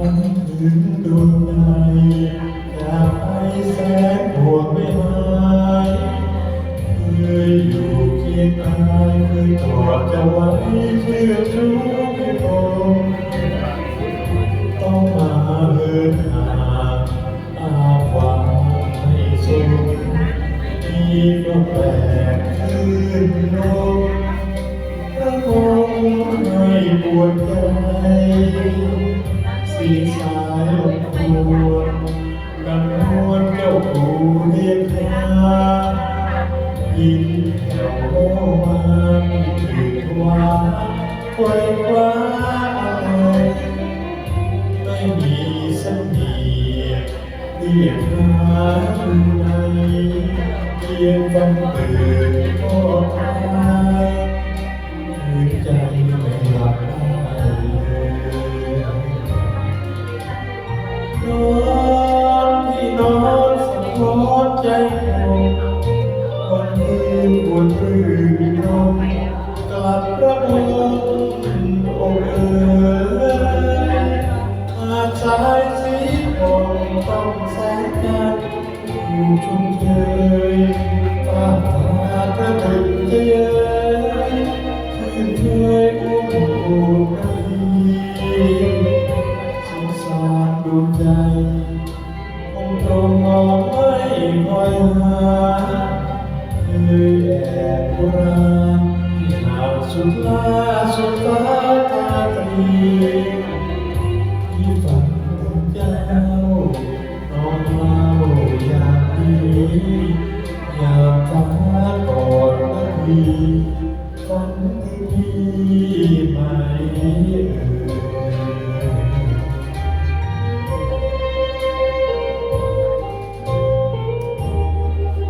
ดวงในอยากให้แสงบวไม่หายเคยอยู่เคียงกายเคยกอดจะไว้เชื่อชูให้ผมต้องมาเหินหางอาความให้สุขที่ก็แปลกขึ้น สายลมพวนกันนวลเจ้าผู้เรียกหายินแถวโลมาถือว่าไว้คว้าไม่มีสนียดเรียกหาในเพียงฟังตื่นก็ตายคืนใจไม่ ใจผมวันนี้ปวดรื่นรมกลับระเบิดอกเอ๋ยอาชายสีผมต้องแสงจันอยู่ชุมเชยฟ้าผ่ากระตุกเจยคืนเคยอุ้มผูกนา หาเคยแอบโบราณที่หาสุดลาสุดฟ้าตาตรีที่ฝันถึงเจ้านอนเมาอยางนี้อยากฟ้ากอดนาทีฝันถึง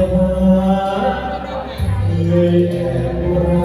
ง ม